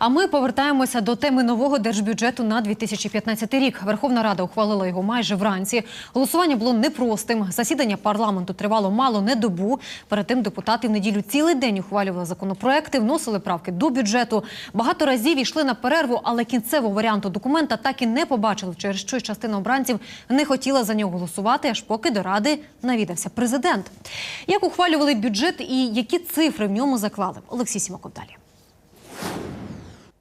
А ми повертаємося до теми нового держбюджету на 2015 рік. Верховна Рада ухвалила його майже вранці. Голосування було непростим. Засідання парламенту тривало мало не добу. Перед тим депутати в неділю цілий день ухвалювали законопроекти, вносили правки до бюджету. Багато разів йшли на перерву, але кінцевого варіанту документа так і не побачили, через що частина обранців не хотіла за нього голосувати, аж поки до ради навідався президент. Як ухвалювали бюджет і які цифри в ньому заклали? Олексій Сімаков далі.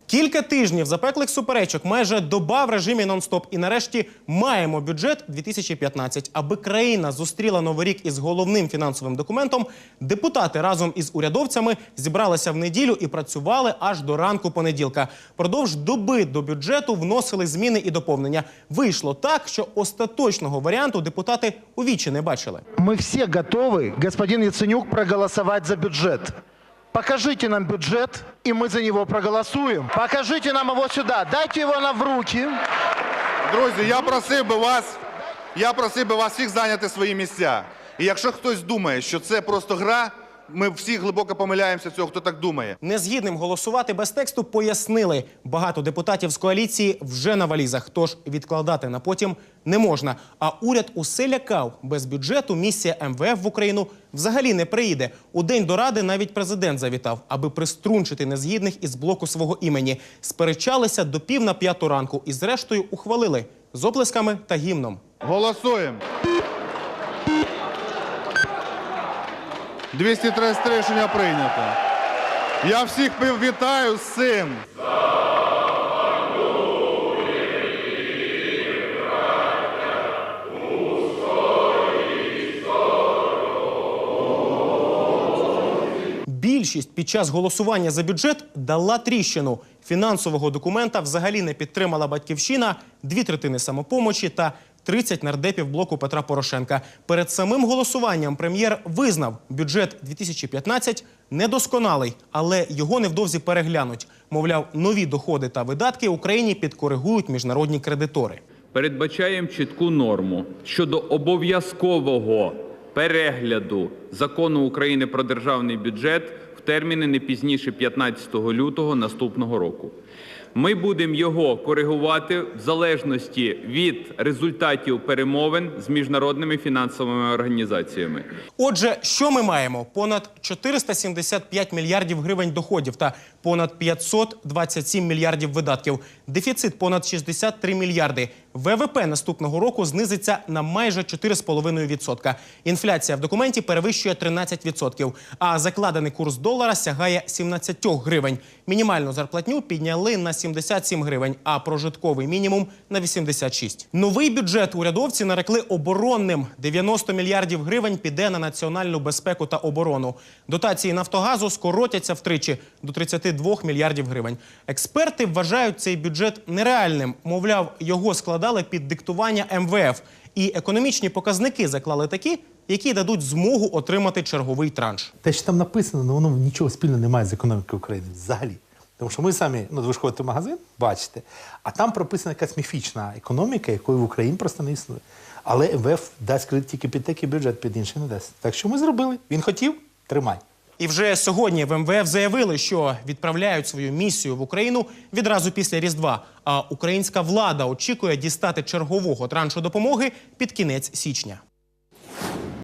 Кілька тижнів запеклих суперечок, майже доба в режимі нон-стоп. І нарешті маємо бюджет 2015. Аби країна зустріла новий рік із головним фінансовим документом. Депутати разом із урядовцями зібралися в неділю і працювали аж до ранку понеділка. Продовж доби до бюджету вносили зміни і доповнення. Вийшло так, що остаточного варіанту депутати у вічі не бачили. Мы все готовы, господин Яценюк, проголосовать за бюджет. Покажите нам бюджет, и мы за него проголосуем. Покажите нам его сюда, дайте его нам в руки. Друзі, я просив би вас, я просив би вас всіх зайняти свої місця. І якщо хтось думає, що це просто гра, ми всі глибоко помиляємося цього, хто так думає. Незгідним голосувати без тексту пояснили. Багато депутатів з коаліції вже на валізах, тож відкладати на потім не можна. А уряд усе лякав. Без бюджету місія МВФ в Україну взагалі не приїде. У день до ради навіть президент завітав, аби приструнчити незгідних із блоку свого імені. Сперечалися до пів на п'яту ранку і, зрештою, ухвалили з оплесками та гімном. Голосуємо. 233 рішення прийнято. Я всіх вітаю з цим. Більшість під час голосування за бюджет дала тріщину. Фінансового документа взагалі не підтримала батьківщина, дві третини самопомочі та 30 нардепів блоку Петра Порошенка. Перед самим голосуванням прем'єр визнав, бюджет 2015 недосконалий, але його невдовзі переглянуть. Мовляв, нові доходи та видатки Україні підкоригують міжнародні кредитори. передбачаємо чітку норму щодо обов'язкового перегляду закону України про державний бюджет в терміни не пізніше 15 лютого наступного року. Ми будемо його коригувати в залежності від результатів перемовин з міжнародними фінансовими організаціями. Отже, що ми маємо? Понад 475 мільярдів гривень доходів та понад 527 мільярдів видатків. Дефіцит понад 63 мільярди. ВВП наступного року знизиться на майже 4,5%. Інфляція в документі перевищує 13%, а закладений курс долара сягає 17 гривень. Мінімальну зарплатню підняли на 77 гривень, а прожитковий мінімум на 86. Новий бюджет урядовці нарекли оборонним. 90 мільярдів гривень піде на національну безпеку та оборону. Дотації Нафтогазу скоротяться втричі до 32 мільярдів гривень. Експерти вважають цей бюджет нереальним. Мовляв, його складали під диктування МВФ. І економічні показники заклали такі, які дадуть змогу отримати черговий транш. Те, що там написано, ну, воно нічого спільного не має з економікою України взагалі. Тому що ми самі, ну, ви ж ходите в магазин, бачите, а там прописана якась міфічна економіка, якої в Україні просто не існує. Але МВФ дасть кредит тільки під такий бюджет, під інший не дасть. Так що ми зробили. Він хотів, тримай. І вже сьогодні в МВФ заявили, що відправляють свою місію в Україну відразу після Різдва. А українська влада очікує дістати чергового траншу допомоги під кінець січня.